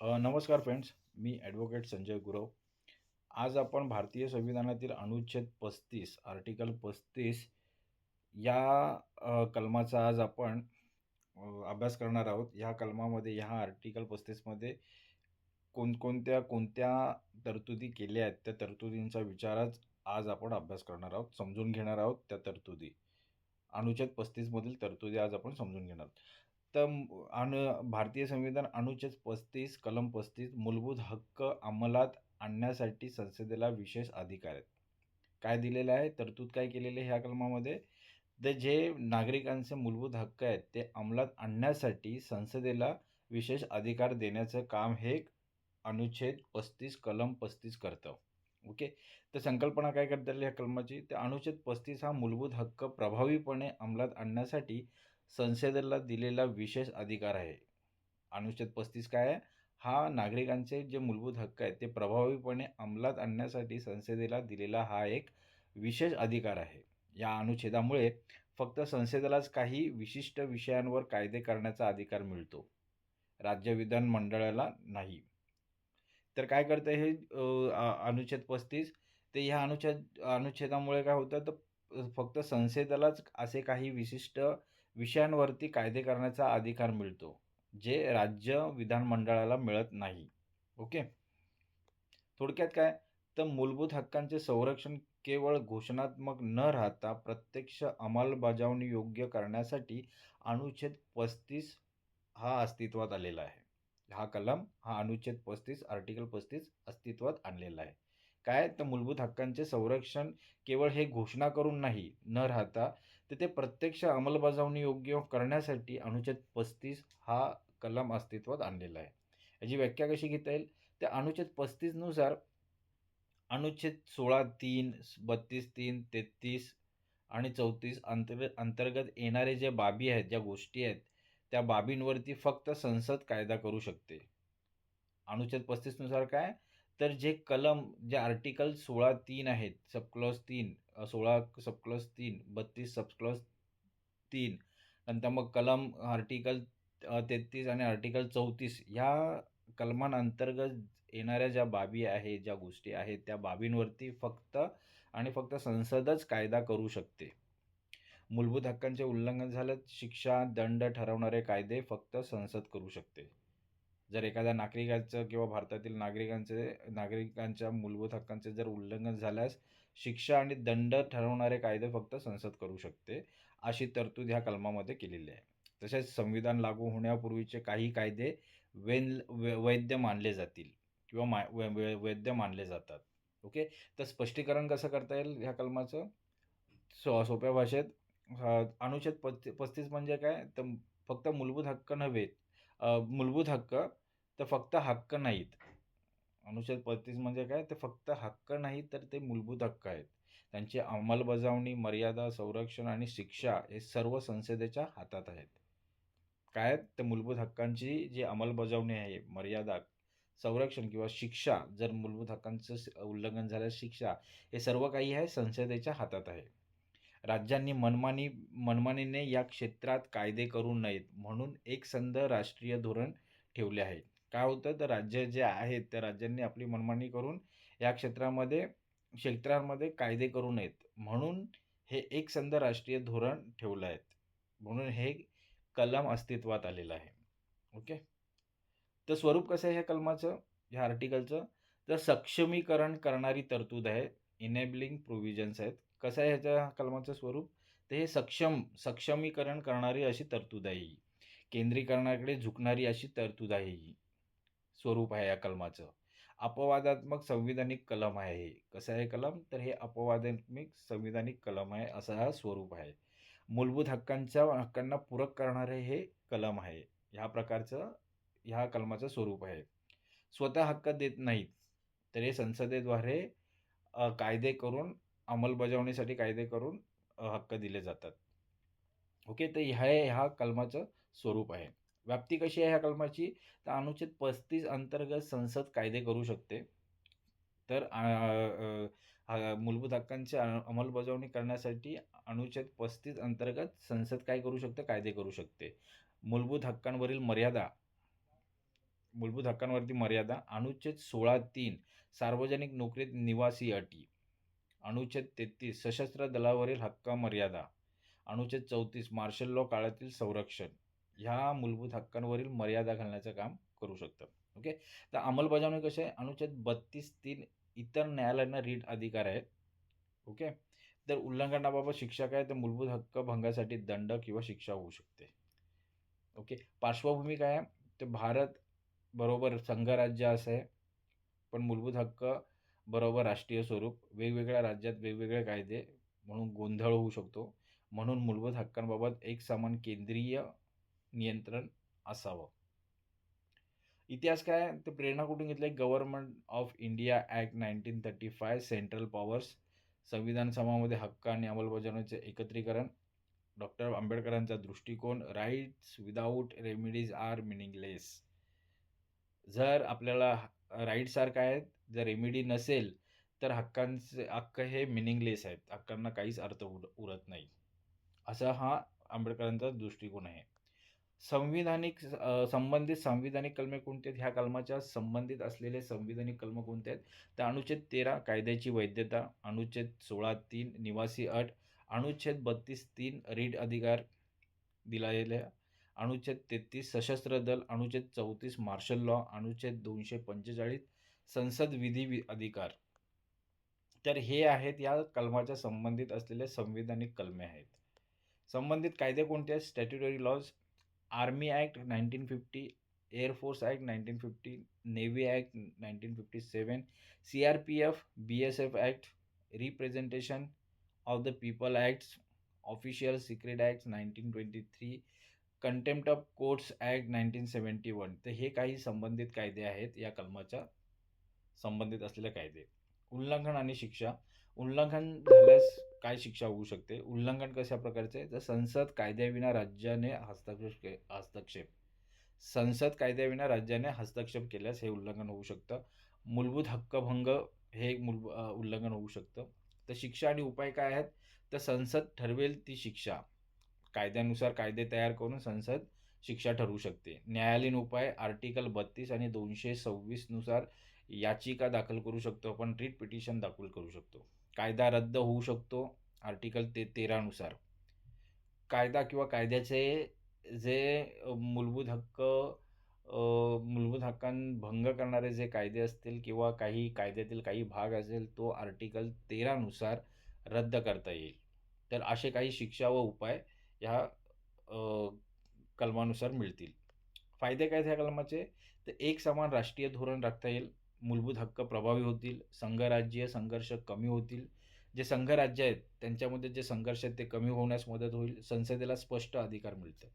नमस्कार फ्रेंड्स मी ॲडव्होकेट संजय गुरव. आज आपण भारतीय संविधानातील अनुच्छेद पस्तीस आर्टिकल पस्तीस या कलमाचा आज आपण अभ्यास करणार आहोत. ह्या कलमामध्ये ह्या आर्टिकल पस्तीसमध्ये कोणकोणत्या कोणत्या तरतुदी केल्या आहेत त्या तरतुदींचा विचारच आज आपण अभ्यास करणार आहोत समजून घेणार आहोत त्या तरतुदी. अनुच्छेद पस्तीसमधील तरतुदी आज आपण समजून घेणार आहोत. तर अनु भारतीय संविधान अनुच्छेद पस्तीस कलम पस्तीस मूलभूत हक्क अंमलात आणण्यासाठी संसदेला विशेष अधिकार आहेत. काय दिलेलं आहे? तरतूद काय केलेले ह्या कलमामध्ये? तर जे नागरिकांचे मूलभूत हक्क आहेत ते अंमलात आणण्यासाठी संसदेला विशेष अधिकार देण्याचं काम हे अनुच्छेद पस्तीस कलम पस्तीस करतं. ओके? तर संकल्पना काय करता येईल ह्या कलमाची? तर अनुच्छेद पस्तीस हा मूलभूत हक्क प्रभावीपणे अंमलात आणण्यासाठी संसदेला दिलेला विशेष अधिकार आहे. अनुच्छेद पस्तीस काय आहे? हा नागरिकांचे जे मूलभूत हक्क आहेत ते प्रभावीपणे अंमलात आणण्यासाठी संसदेला दिलेला हा एक विशेष अधिकार आहे. या अनुच्छेदामुळे फक्त संसदेलाच काही विशिष्ट विषयांवर कायदे करण्याचा अधिकार मिळतो. राज्य विधान मंडळाला नाही. तर काय करतं हे अनुच्छेद पस्तीस? ते ह्या अनुच्छेद अनुच्छेदामुळे काय होतं? तर फक्त संसदेलाच असे काही विशिष्ट विषयांवरती कायदे करण्याचा अधिकार मिळतो जे राज्य विधानमंडळाला मिळत नाही. ओके? थोडक्यात काय? तर मूलभूत हक्कांचे संरक्षण केवळ घोषणात्मक न राहता प्रत्यक्ष अंमलबजावणी योग्य करण्यासाठी अनुच्छेद पस्तीस हा अस्तित्वात आलेला आहे. हा कलम हा अनुच्छेद पस्तीस आर्टिकल पस्तीस अस्तित्वात आणलेला आहे. काय? तर मूलभूत हक्कांचे संरक्षण केवळ हे घोषणा करून नाही न राहता तर ते प्रत्यक्ष अंमलबजावणी योग्य करण्यासाठी अनुच्छेद पस्तीस हा कलम अस्तित्वात आणलेला आहे. याची व्याख्या कशी घेता येईल? त्या अनुच्छेद पस्तीसनुसार अनुच्छेद सोळा तीन बत्तीस तीन तेहतीस आणि चौतीस अंतर अंतर्गत येणारे जे बाबी आहेत ज्या गोष्टी आहेत त्या बाबींवरती फक्त संसद कायदा करू शकते. अनुच्छेद पस्तीसनुसार काय? तर जे कलम जे आर्टिकल सोळा तीन आहेत सबक्लॉज तीन सोळा सबक्लॉज तीन बत्तीस सबक्लॉज तीन नंतर मग कलम आर्टिकल तेहतीस आणि आर्टिकल चौतीस ह्या कलमांअंतर्गत येणाऱ्या ज्या बाबी आहेत ज्या गोष्टी आहेत त्या बाबींवरती फक्त आणि फक्त संसदच कायदा करू शकते. मूलभूत हक्कांचे उल्लंघन झालं शिक्षा दंड ठरवणारे कायदे फक्त संसद करू शकते. जर एखाद्या नागरिकाचं किंवा भारतातील नागरिकांचे नागरिकांच्या मूलभूत हक्कांचे जर उल्लंघन झाल्यास शिक्षा आणि दंड ठरवणारे कायदे फक्त संसद करू शकते अशी तरतूद ह्या कलमामध्ये केलेली आहे. तसेच संविधान लागू होण्यापूर्वीचे काही कायदे वेन वै- वैध मानले जातील किंवा मा वै- वै- वैध मानले जातात. ओके? तर स्पष्टीकरण कसं करता येईल ह्या कलमाचं? सो सोप्या भाषेत अनुच्छेद पस्ती पस्तीस म्हणजे काय? तर फक्त मूलभूत हक्क नव्हे मूलभूत हक्क तर फक्त हक्क नाहीत. अनुच्छेद पस्तीस म्हणजे काय? ते फक्त हक्क नाही तर ते मूलभूत हक्क आहेत. त्यांची अंमलबजावणी मर्यादा संरक्षण आणि शिक्षा हे सर्व संसदेच्या हातात आहेत. काय आहेत? तर मूलभूत हक्कांची जी अंमलबजावणी आहे मर्यादा संरक्षण किंवा शिक्षा जर मूलभूत हक्कांचं उल्लंघन झाल्यास शिक्षा हे सर्व काही आहे संसदेच्या हातात आहे. राज्यांनी मनमानी मनमानीने या क्षेत्रात कायदे करू नयेत म्हणून एक संध राष्ट्रीय धोरण ठेवले आहे. काय होतं? तर राज्य जे आहेत त्या राज्यांनी आपली मनमानी करून या क्षेत्रामध्ये क्षेत्रांमध्ये कायदे करू नयेत. म्हणून हे एक संध राष्ट्रीय धोरण ठेवलं आहेत. म्हणून हे कलम अस्तित्वात आलेलं आहे. ओके? तर स्वरूप कसं आहे ह्या कलमाचं? ह्या आर्टिकलचं तर सक्षमीकरण करणारी तरतूद आहे. इनेबलिंग प्रोव्हिजन्स आहेत. कसं आहे ह्याच्या कलमाचं स्वरूप? तर हे सक्षम सक्षमीकरण करणारी अशी तरतूद आहे ही. केंद्रीकरणाकडे झुकणारी अशी तरतूद आहे ही. स्वरूप आहे या कलमाचं. अपवादात्मक संविधानिक कलम आहे. हे कसं आहे कलम? तर हे अपवादात्मक संविधानिक कलम आहे असं हा स्वरूप आहे. मूलभूत हक्कांच्या हक्कांना पूरक करणारे हे कलम आहे. ह्या प्रकारचं ह्या कलमाचं स्वरूप आहे. स्वतः हक्क देत नाहीत तर हे संसदेद्वारे कायदे करून अंमलबजावणीसाठी कायदे करून हक्क दिले जातात. ओके? तर ह्या ह्या कलमाचं स्वरूप आहे. व्याप्ती कशी आहे ह्या कलमाची तर अनुच्छेद पस्तीस अंतर्गत संसद कायदे करू शकते. तर मूलभूत हक्कांची अंमलबजावणी करण्यासाठी अनुच्छेद पस्तीस अंतर्गत संसद काय करू शकते? कायदे करू शकते. मूलभूत हक्कांवरील मर्यादा मूलभूत हक्कांवरती मर्यादा अनुच्छेद सोळा तीन सार्वजनिक नोकरीत निवासी अटी अनुच्छेद तेहतीस सशस्त्र दलावरील हक्क मर्यादा अनुच्छेद चौतीस मार्शल लॉ काळातील संरक्षण. ह्या मूलभूत हक्कांवरील मर्यादा घालण्याचं काम करू शकतं. ओके तर अंमलबजावणी कशी आहे? अनुच्छेद बत्तीस तीन इतर न्यायालयांना रीट अधिकार आहेत. ओके तर उल्लंघनाबाबत शिक्षा काय तर मूलभूत हक्क भंगासाठी दंड किंवा शिक्षा होऊ शकते. ओके पार्श्वभूमी काय आहे? तर भारत बरोबर संघराज्य असं आहे पण मूलभूत हक्क बरोबर राष्ट्रीय स्वरूप वेगवेगळ्या राज्यात वेगवेगळे कायदे म्हणून गोंधळ होऊ शकतो. म्हणून मूलभूत हक्कांबाबत एक समान केंद्रीय नियंत्रण असावं. इतिहास काय? ते प्रेरणा कुठून घेतली government of India act nineteen thirty five central powers संविधान सभामध्ये हक्क आणि अंमलबजावणीचे एकत्रीकरण. डॉक्टर आंबेडकरांचा दृष्टिकोन rights without remedies are meaningless जर आपल्याला राईट्स आर काय आहेत जर रेमिडी नसेल तर हक्कांचे हक्क हे मिनिंगलेस आहेत. हक्कांना काहीच अर्थ उर उरत नाही. असा हा आंबेडकरांचा दृष्टिकोन आहे. संविधानिक संबंधित संविधानिक कलमे कोणते आहेत? ह्या कलमाच्या संबंधित असलेले संविधानिक कलम कोणते आहेत? तर अनुच्छेद तेरा कायद्याची वैधता अनुच्छेद सोळा तीन निवासी अट अनुच्छेद बत्तीस तीन रीड अधिकार दिलेल्या अनुच्छेद तेहतीस सशस्त्र दल अनुच्छेद चौतीस मार्शल लॉ अनुच्छेद दोनशे पंचेचाळीस संसद विधी अधिकार. तर हे आहेत या कलमाच्या संबंधित असलेले संविधानिक कलमे आहेत. संबंधित कायदे कोणते आहेत? Statutory laws army act nineteen fifty air force act nineteen fifty navy act nineteen fifty seven C R P F B S F act representation of the people acts official secret act nineteen twenty three contempt of courts act nineteen seventy one. तर हे काही संबंधित कायदे आहेत या कलमाच्या संबंधित असलेले कायदे. उल्लंघन आणि शिक्षा. उल्लंघन झाल्यास काय शिक्षा होऊ शकते? उल्लंघन कशा प्रकारचे? तर संसद कायद्याविना राज्याने हस्तक्षेप के हस्तक्षेप. संसद कायद्याविना राज्याने हस्तक्षेप केल्यास हे उल्लंघन होऊ शकतं. मूलभूत हक्कभंग हे एक मूल उल्लंघन होऊ शकतं. तर शिक्षा आणि उपाय काय आहेत? तर संसद ठरवेल ती शिक्षा. कायद्यानुसार कायदे तयार करून संसद शिक्षा ठरवू शकते. न्यायालयीन उपाय आर्टिकल बत्तीस आणि दोनशे सव्वीसनुसार याचिका दाखल करू शकतो. आपण रिट पिटिशन दाखल करू शकतो. कायदा रद्द होऊ शकतो आर्टिकल ते तेरानुसार. कायदा किंवा कायद्याचे जे मूलभूत हक्क मूलभूत हक्कांभंग करणारे जे कायदे असतील किंवा काही कायद्यातील काही भाग असेल तो आर्टिकल तेरानुसार रद्द करता येईल. तर असे काही शिक्षा व उपाय ह्या कलमानुसार मिळतील. फायदे काय ह्या कलमाचे? तर एक समान राष्ट्रीय धोरण राखता येईल. मूलभूत हक्क प्रभावी होतील संघराज्यीय संघर्ष कमी होतील. जे संघराज्य आहेत त्यांच्यामध्ये जे संघर्ष आहेत ते कमी होण्यास मदत होईल. संसदेला स्पष्ट अधिकार मिळतं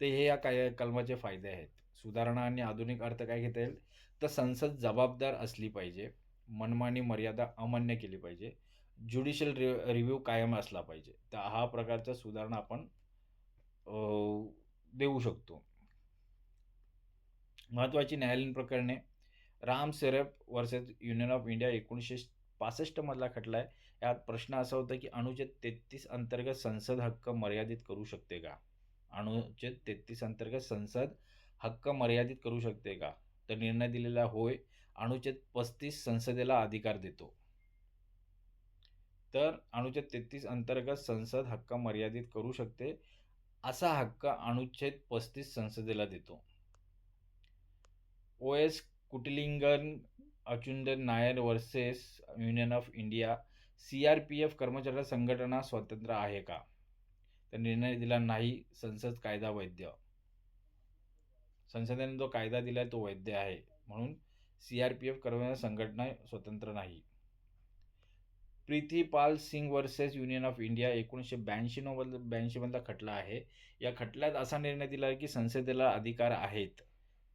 तर हे या काय कलमाचे फायदे आहेत. सुधारणा आणि आधुनिक अर्थ काय घेता येईल? तर संसद जबाबदार असली पाहिजे. मनमानी मर्यादा अमान्य केली पाहिजे. ज्युडिशियल रि रिव्ह्यू कायम असला पाहिजे. तर हा प्रकारचा सुधारणा आपण देऊ शकतो. महत्त्वाची न्यायालयीन प्रकरणे. Ram Sarup versus union of India एकोणीसशे पासष्टमधला खटला आहे. यात प्रश्न असा होता की अनुच्छेद तेहतीस अंतर्गत संसद हक्क मर्यादित करू शकते का? अनुच्छेद तेहतीस अंतर्गत संसद हक्क मर्यादित करू शकते का? तर निर्णय दिलेला होय. अनुच्छेद पस्तीस संसदेला अधिकार देतो. तर अनुच्छेद तेहतीस अंतर्गत संसद हक्क मर्यादित करू शकते. असा हक्क अनुच्छेद पस्तीस संसदेला देतो. ओ एस कुटलिंगन अचुंदन Nair versus union of India C R P F कर्मचाऱ्याला संघटना स्वतंत्र आहे का? तर निर्णय दिला नाही संसद कायदा वैध संसदेने जो कायदा दिला आहे तो वैध आहे. म्हणून सी आर पी एफ कर्मचारी संघटना स्वतंत्र नाही. Pritipal Singh versus union of India एकोणीसशे ब्याऐंशी नव्वद ब्याऐंशीमधला खटला आहे. या खटल्यात असा निर्णय दिला आहे की संसदेला अधिकार आहेत.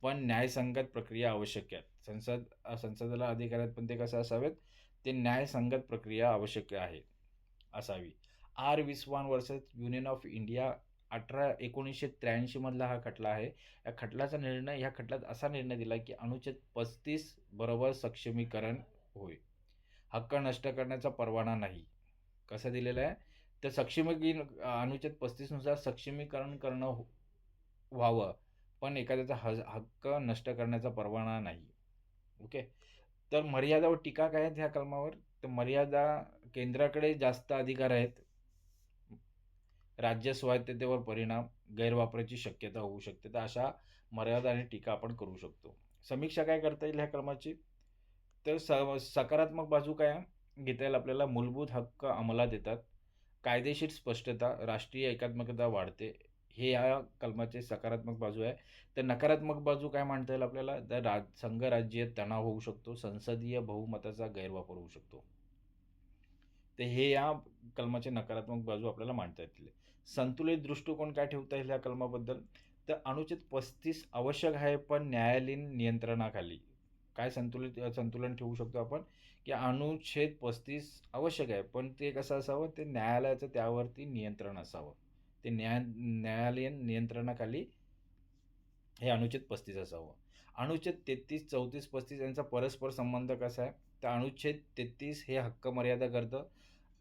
पण न्यायसंगत प्रक्रिया आवश्यक आहेत. संसद संसदेला अधिकार आहेत पण ते कसं असावेत? ते न्यायसंगत प्रक्रिया आवश्यक आहे असावी. R Viswan versus union of India अठरा एकोणीसशे त्र्याऐंशीमधला हा खटला आहे. या खटलाचा निर्णय ह्या खटल्यात असा निर्णय दिला की अनुच्छेद पस्तीस बरोबर सक्षमीकरण होय. हक्क नष्ट करण्याचा परवाना नाही. कसं दिलेलं आहे? तर सक्षमीकरण अनुच्छेद पस्तीसनुसार सक्षमीकरण करणं हो, व्हावं. पण एखाद्याचा हज हक्क नष्ट करण्याचा परवाना नाही. ओके? तर मर्यादा व टीका काय आहेत ह्या कलमावर तर मर्यादा केंद्राकडे जास्त अधिकार आहेत. राज्य स्वायत्ततेवर परिणाम गैरवापराची शक्यता होऊ शकते. तर अशा मर्यादा आणि टीका आपण करू शकतो. समीक्षा काय करता येईल ह्या कलमाची तर स सकारात्मक बाजू काय? घेता येईल आपल्याला मूलभूत हक्क अंमलात येतात. कायदेशीर स्पष्टता राष्ट्रीय एकात्मकता वाढते. हे या कलमाचे सकारात्मक बाजू आहे. तर नकारात्मक बाजू काय म्हणता येईल आपल्याला? तर राज संघराज्य तणाव होऊ शकतो. संसदीय बहुमताचा गैरवापर होऊ शकतो. तर हे या कलमाचे नकारात्मक बाजू आपल्याला मांडता येतील. संतुलित दृष्टिकोन काय ठेवता येईल या कलमाबद्दल? तर अनुचित पस्तीस आवश्यक आहे पण न्यायालयीन नियंत्रणाखाली. काय संतुलित संतुलन ठेवू शकतो आपण? की अनुच्छेद पस्तीस आवश्यक आहे पण ते कसं असावं? ते न्यायालयाचं त्यावरती नियंत्रण असावं. ते न्याय न्यायालयीन नियंत्रणाखाली हे अनुच्छेद पस्तीस असावं. अनुच्छेद तेहतीस चौतीस पस्तीस यांचा परस्पर संबंध कसा आहे? तर अनुच्छेद तेहतीस हे हक्क मर्यादा करतं.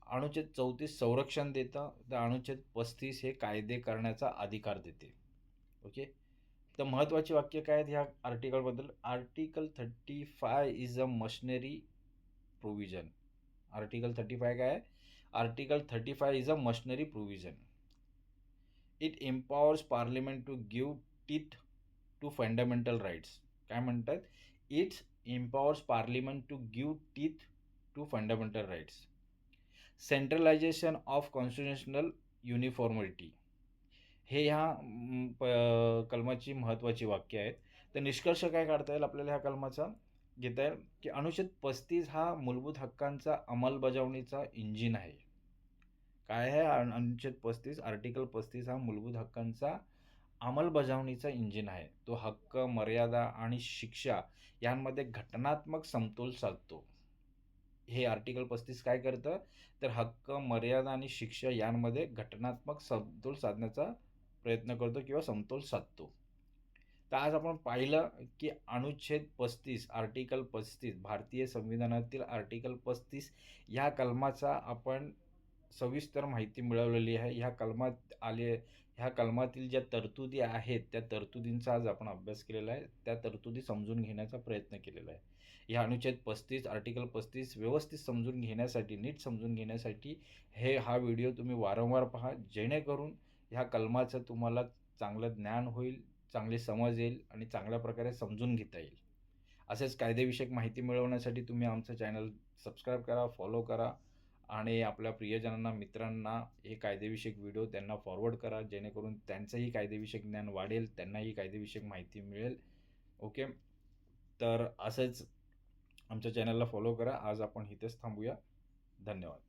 अनुच्छेद चौतीस संरक्षण देतं. तर अनुच्छेद पस्तीस हे कायदे करण्याचा अधिकार देते. ओके? तर महत्त्वाची वाक्य काय आहेत ह्या आर्टिकलबद्दल? Article thirty five is a machinery provision. Article thirty five काय आहे? Article thirty five is a machinery provision. It empowers parliament to give teeth to fundamental rights काय म्हणतात? It's empowers parliament to give teeth to fundamental rights centralisation of constitutional uniformity. हे ह्या प कलमाची महत्त्वाची वाक्य आहेत. तर निष्कर्ष काय काढता येईल आपल्याला ह्या कलमाचा? घेता येईल की अनुच्छेद पस्तीस हा मूलभूत हक्कांचा अंमलबजावणीचा इंजिन आहे. काय आहे? अनुच्छेद पस्तीस आर्टिकल पस्तीस हा मूलभूत हक्कांचा अंमलबजावणीचा इंजिन आहे. तो हक्क मर्यादा आणि शिक्षा यांमध्ये घटनात्मक समतोल साधतो. हे आर्टिकल पस्तीस काय करतं? तर हक्क मर्यादा आणि शिक्षा यांमध्ये घटनात्मक समतोल साधण्याचा प्रयत्न करतो किंवा समतोल साधतो. तर आज आपण पाहिलं की अनुच्छेद पस्तीस आर्टिकल पस्तीस भारतीय संविधानातील आर्टिकल पस्तीस या कलमाचा आपण सविस्तर माहिती मिळवलेली आहे. ह्या कलमात आले ह्या कलमातील ज्या तरतुदी आहेत त्या तरतुदींचा आज आपण अभ्यास केलेला आहे. त्या तरतुदी समजून घेण्याचा प्रयत्न केलेला आहे. ह्या अनुच्छेद पस्तीस आर्टिकल पस्तीस व्यवस्थित समजून घेण्यासाठी नीट समजून घेण्यासाठी हे हा व्हिडिओ तुम्ही वारंवार पहा. जेणेकरून ह्या कलमाचं तुम्हाला चांगलं ज्ञान होईल चांगली समज येईल आणि चांगल्या प्रकारे समजून घेता येईल. असेच कायदेविषयक माहिती मिळवण्यासाठी तुम्ही आमचं चॅनल सबस्क्राईब करा फॉलो करा. आणि आपल्या प्रियजनांना मित्रांना हे कायदेविषयक व्हिडिओ त्यांना फॉरवर्ड करा जेणेकरून त्यांचंही कायदेविषयक ज्ञान वाढेल त्यांनाही कायदेविषयक माहिती मिळेल. ओके तर असंच आमच्या चॅनलला फॉलो करा. आज आपण इथेच थांबूया. धन्यवाद.